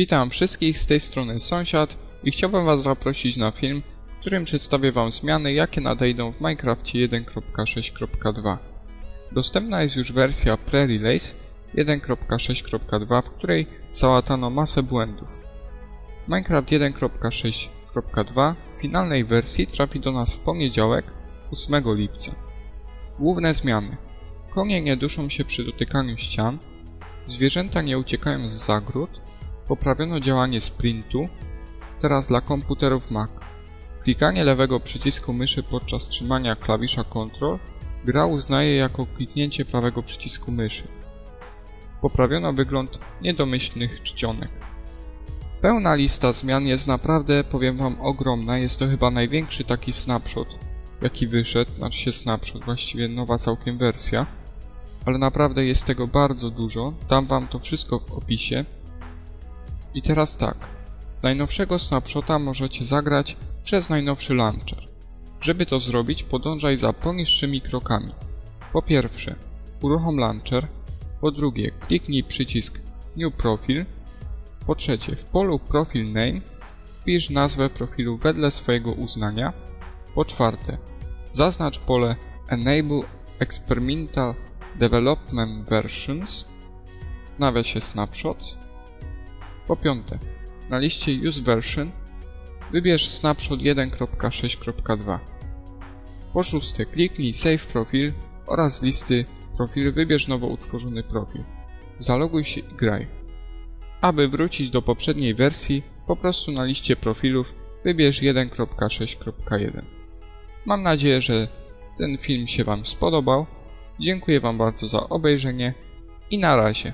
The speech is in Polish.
Witam wszystkich z tej strony sąsiad i chciałbym was zaprosić na film, w którym przedstawię wam zmiany jakie nadejdą w Minecrafcie 1.6.2. Dostępna jest już wersja pre-release 1.6.2, w której załatano masę błędów. Minecraft 1.6.2 w finalnej wersji trafi do nas w poniedziałek 8 lipca. Główne zmiany. Konie nie duszą się przy dotykaniu ścian, zwierzęta nie uciekają z zagród, poprawiono działanie sprintu, teraz dla komputerów Mac. Klikanie lewego przycisku myszy podczas trzymania klawisza Ctrl gra uznaje jako kliknięcie prawego przycisku myszy. Poprawiono wygląd niedomyślnych czcionek. Pełna lista zmian jest naprawdę, powiem wam, ogromna. Jest to chyba największy taki snapshot, jaki wyszedł, znaczy się snapshot, właściwie nowa całkiem wersja. Ale naprawdę jest tego bardzo dużo. Dam wam to wszystko w opisie. I teraz tak. Najnowszego snapshota możecie zagrać przez najnowszy launcher. Żeby to zrobić, podążaj za poniższymi krokami. Po pierwsze, uruchom launcher. Po drugie, kliknij przycisk New Profile. Po trzecie, w polu Profile Name wpisz nazwę profilu wedle swojego uznania. Po czwarte, zaznacz pole Enable Experimental Development Versions nawiasie Snapshots. Po piąte, na liście Use Version wybierz Snapshot 1.6.2. Po szóste, kliknij Save Profil oraz z listy Profil wybierz nowo utworzony profil. Zaloguj się i graj. Aby wrócić do poprzedniej wersji, po prostu na liście profilów wybierz 1.6.1. Mam nadzieję, że ten film się Wam spodobał. Dziękuję Wam bardzo za obejrzenie i na razie.